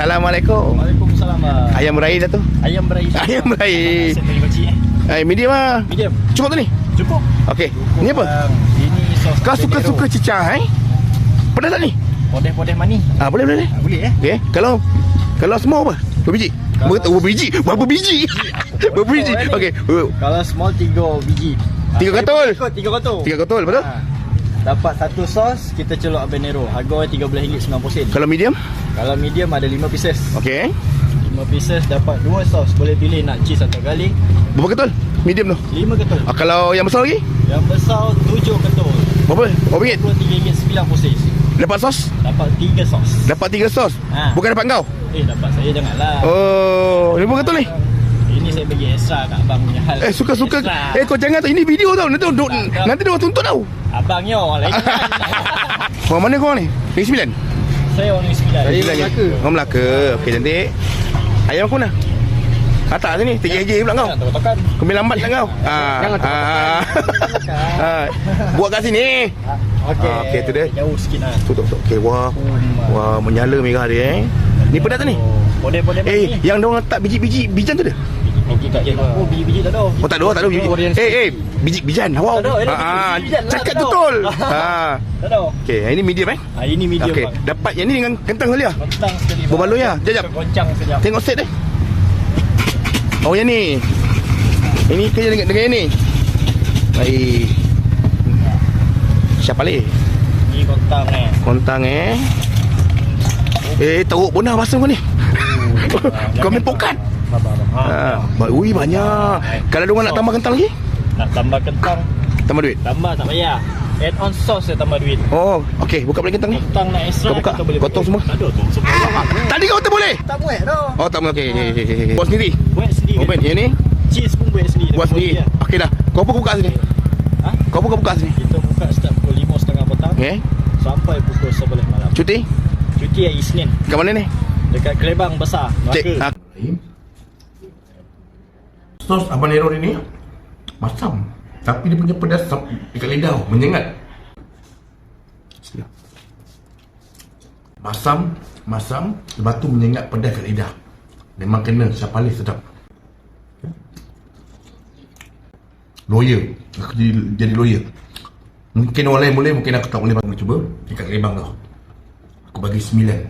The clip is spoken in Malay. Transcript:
Assalamualaikum. Waalaikumsalam. ah. Ayam meraih dah tu. Ayam berair. Ayam tadi kecil eh. Eh, medium ah. Medium. Cukup tu ni. Cukup. Okey. Ni apa? Um, ini sos Kau suka-suka cecah eh? Pedas tak ni? Podeh-podeh mani. Ah, boleh boleh. Ah, boleh eh? Okey. Kalau kalau semua apa? Berapa biji? Kalau- Berapa biji? Berapa biji? Berapa biji? ni. Okey. Kalau small tiga biji. Tiga Ah, katul. Tiga, tiga katul. Tiga katul, betul? Dapat satu sos, kita celok habanero. Harga RM13.90. Kalau medium? Kalau medium ada 5 pieces. Okey. 5 pieces dapat 2 sos. Boleh pilih nak cheese atau garlic. Berapa ketul? Medium tu. 5 ketul. Ah, kalau yang besar lagi? Yang besar 7 ketul. Berapa? Berapa ringgit? RM23.90. Dapat sos? Dapat 3 sos. Dapat tiga sos. Ah. Bukan dapat kau. Eh dapat saya janganlah. Oh, ni berapa ketul ni? Saya bagi extra kat abang punya hal. Eh suka-suka. Eh kau jangan tau Ini video tau Nanti duk, Tak, tak. nanti dia orang tuntut tau Abangnya orang lain. Orang mana kau ni? Negeri Sembilan? saya orang Negeri Sembilan. Sembilan je? Orang Melaka Okey cantik Ayam aku mana? Atas sini Tinggi-tinggi pula kau. Kau main lambat lah kau ah, Jangan ah, ah, Buat kat sini Okey. Okey, tu dia. Jauh sikit lah. Tu tu tu Okey wah Wah menyala merah dia eh Ni pedas tak ni? Podeh-podeh Eh yang dia orang letak biji-biji Bijan tu dia? Biji kat je. Oh, biji-biji tak ada. Oh tak ada tak ada biji Eh eh Biji bijan Wow Tak ada, eh, Ah, ah, Cakap tak ada. betul Ah, Tak ada. Okey ini medium eh Ah, ini medium Okey. Dapat yang ni dengan kentang sekali lah Kentang sekali. Berbaloi lah. Jap, jap. Goncang sekejap. Tengok set dia. Oh yang ni. Ini kerja dengan, dengan yang ni. Baik. Siapa lagi? Ni kontang eh. Kontang eh. Eh, teruk pun dah masa kau ni. kau main pokat. Ha. Ha. Ui banyak. Kalau dia orang nak tambah kentang lagi, Nak tambah kentang, tambah duit. tambah tak payah. Add on sauce saya tambah duit. Oh, okey, buka balik kentang ni. Kentang nak extra Kau buka? kita boleh Potong semua? Tak ada tu. Semua. Tadi kau kata boleh. Tak buat dah. Oh, tak boleh. Okey, okey. Buat sendiri. Buat sendiri. Ben, yang ni Cheese pun buat sendiri. buat sendiri. Okey dah. Kau pun buka sini. Ha? Kau pun buka sini. Kita buka start pukul 5.30 petang Okey. sampai pukul 11 malam. Cuti Cuti hari Isnin kat mana ni? dekat Kelebang Besar, Cik. Melaka. Sos habanero ini masam. Tapi dia punya pedas sam- dekat lidah menyengat. Masam, masam, lepas tu menyengat pedas kat lidah. Memang kena, siapa paling sedap. Lawyer. Aku jadi, jadi lawyer. Mungkin orang lain boleh, mungkin aku tak boleh. Aku cuba dekat Kelebang tau. Aku bagi sembilan.